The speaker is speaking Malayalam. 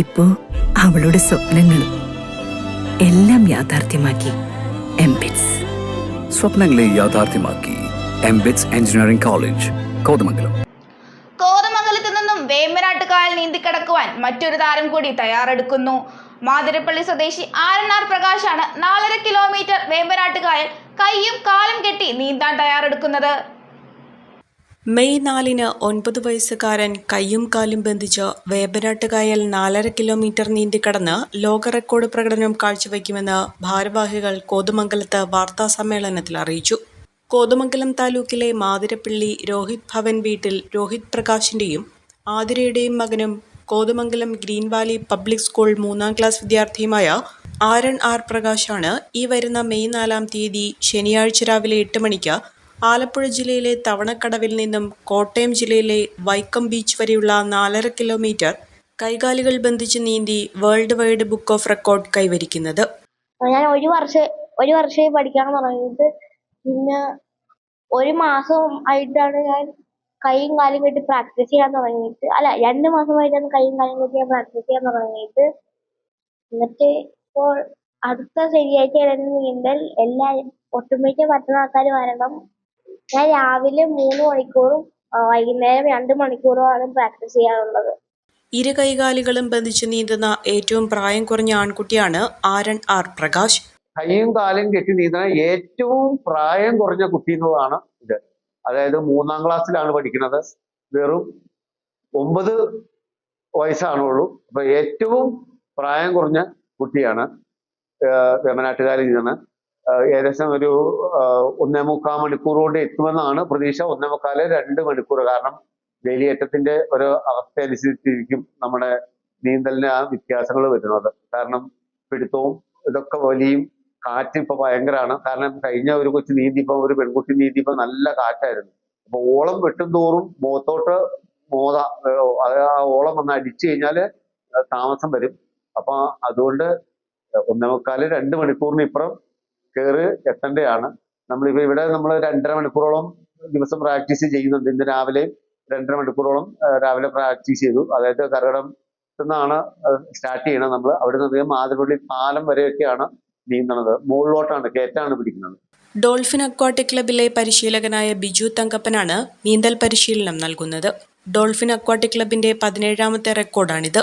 ഇപ്പോ അവളുടെ സ്വപ്നങ്ങളും എല്ലാം യാഥാർത്ഥ്യമാക്കി എംബിറ്റ്സ് സ്വപ്നങ്ങളെ യാഥാർത്ഥ്യമാക്കി എംബിറ്റ്സ് എഞ്ചിനീയറിംഗ് കോളേജ് കോതമംഗലം. കോതമംഗലത്ത് നിന്നും വേമ്പനാട്ടുകായൽ നീന്തിക്കടക്കുവാൻ മറ്റൊരു താരം കൂടി തയ്യാറെടുക്കുന്നു. മാതിരപ്പള്ളി സ്വദേശി ആരണാർ പ്രകാശാണ് നാലര കിലോമീറ്റർ വേമ്പനാട്ടുകായൽ കൈയും കാലും കെട്ടി നീന്താൻ തയ്യാറെടുക്കുന്നത്. മെയ് നാലിന് ഒൻപത് വയസ്സുകാരൻ കയ്യും കാലും ബന്ധിച്ച് വേമ്പനാട്ടുകായൽ നാലര കിലോമീറ്റർ നീന്തിക്കടന്ന് ലോക റെക്കോർഡ് പ്രകടനം കാഴ്ചവെക്കുമെന്ന് ഭാരവാഹികൾ കോതമംഗലത്ത് വാർത്താ സമ്മേളനത്തിൽ അറിയിച്ചു. കോതമംഗലം താലൂക്കിലെ മാതിരപ്പള്ളി രോഹിത് ഭവൻ വീട്ടിൽ രോഹിത് പ്രകാശിന്റെയും ആതിരയുടെയും മകനും Kothamangalam green valley public school മൂന്നാം ക്ലാസ് വിദ്യാർത്ഥിയുമായ ആരൺ ആർ പ്രകാശാണ് ഈ വരുന്ന മെയ് നാലാം തീയതി ശനിയാഴ്ച രാവിലെ എട്ട് മണിക്ക് ആലപ്പുഴ ജില്ലയിലെ തവണക്കടവിൽ നിന്നും കോട്ടയം ജില്ലയിലെ വൈക്കം ബീച്ച് വരെയുള്ള നാലര കിലോമീറ്റർ കൈകാലുകൾ ബന്ധിച്ച് നീന്തി world wide book of record കൈവരിക്കുന്നത്. ഞാൻ ഒരു വർഷം ഒരു വർഷമായി പഠിക്കാൻ തുടങ്ങിയത് പിന്നെ ഒരു മാസം ആയിട്ടാണ് ഞാൻ കൈയും കാലും കെട്ടി പ്രാക്ടീസ് ചെയ്യാൻ തുടങ്ങിയിട്ട് അല്ല രണ്ട് മാസമായിട്ടാണ് കൈയും കാലും കെട്ടി ഞാൻ പ്രാക്ടീസ് ചെയ്യാൻ തുടങ്ങിയിട്ട്. എന്നിട്ട് ഇപ്പോൾ അടുത്ത ശനിയാഴ്ച നീന്തൽ. എല്ലാവരും ഒട്ടുമിക്ക പറ്റുന്ന ആൾക്കാർ വരണം. ഞാൻ രാവിലെ മൂന്ന് മണിക്കൂറും വൈകുന്നേരം രണ്ട് മണിക്കൂറുമാണ് പ്രാക്ടീസ് ചെയ്യാറുള്ളത്. ഇരു കൈകാലുകളും ബന്ധിച്ച് നീന്തുന്ന ഏറ്റവും പ്രായം കുറഞ്ഞ ആൺകുട്ടിയാണ് ആരൺ ആർ പ്രകാശ്. കൈയും കാലും കെട്ടി നീന്തുന്ന ഏറ്റവും പ്രായം കുറഞ്ഞ കുട്ടി എന്നുള്ളതാണ് ഇത്. അതായത് മൂന്നാം ക്ലാസ്സിലാണ് പഠിക്കുന്നത്. വെറും ഒമ്പത് വയസ്സാണുള്ളൂ. അപ്പൊ ഏറ്റവും പ്രായം കുറഞ്ഞ കുട്ടിയാണ് വേമനാട്ടുകാരിൽ വേമ്പനാട്ടുകാരിൽ നിന്ന്. ഏകദേശം ഒരു ഒന്നേ മുക്കാൽ മണിക്കൂർ എത്തുമെന്നാണ് പ്രതീക്ഷ. ഒന്നേ മുക്കാൽ രണ്ട് മണിക്കൂർ. കാരണം വേലിയേറ്റത്തിന്റെ ഒരു അവസ്ഥ അനുസരിച്ചിരിക്കും നമ്മുടെ നീന്തലിന് ആ വ്യത്യാസങ്ങൾ വരുന്നത്. കാരണം പിടുത്തവും ഇതൊക്കെ വലിയും കാറ്റ് ഇപ്പൊ ഭയങ്കരമാണ് കാരണം കഴിഞ്ഞ ഒരു കൊച്ചു നീന്തിയപ്പോ ഒരു പെൺകുട്ടി നീന്തിയപ്പോ നല്ല കാറ്റായിരുന്നു. അപ്പൊ ഓളം വെട്ടും തോറും മുഖത്തോട്ട് മോത അത് ആ ഓളം വന്ന് അടിച്ചു കഴിഞ്ഞാൽ താമസം വരും. അപ്പൊ അതുകൊണ്ട് ഒന്നേ മുക്കാൽ രണ്ട് മണിക്കൂറിന് ഇപ്പുറം കയറി എത്തേണ്ടതാണ്. നമ്മളിപ്പോ ഇവിടെ നമ്മൾ രണ്ടര മണിക്കൂറോളം ദിവസം പ്രാക്ടീസ് ചെയ്യുന്നുണ്ട്. ഇന്ന് രാവിലെ രണ്ടര മണിക്കൂറോളം രാവിലെ പ്രാക്ടീസ് ചെയ്തു. അതായത് കരകടം നിന്നാണ് സ്റ്റാർട്ട് ചെയ്യണത് നമ്മൾ അവിടെ നിന്ന് മാതിരപ്പള്ളി പാലം വരെയൊക്കെയാണ് നീന്തണത് മുകളിലോട്ടാണ് കയറ്റാണ് പിടിക്കുന്നത്. ഡോൾഫിൻ അക്വാട്ടിക് ക്ലബിലെ പരിശീലകനായ ബിജു തങ്കപ്പനാണ് നീന്തൽ പരിശീലനം നൽകുന്നത്. ഡോൾഫിൻ അക്വാട്ടിക് ക്ലബിന്റെ പതിനേഴാമത്തെ റെക്കോർഡാണിത്.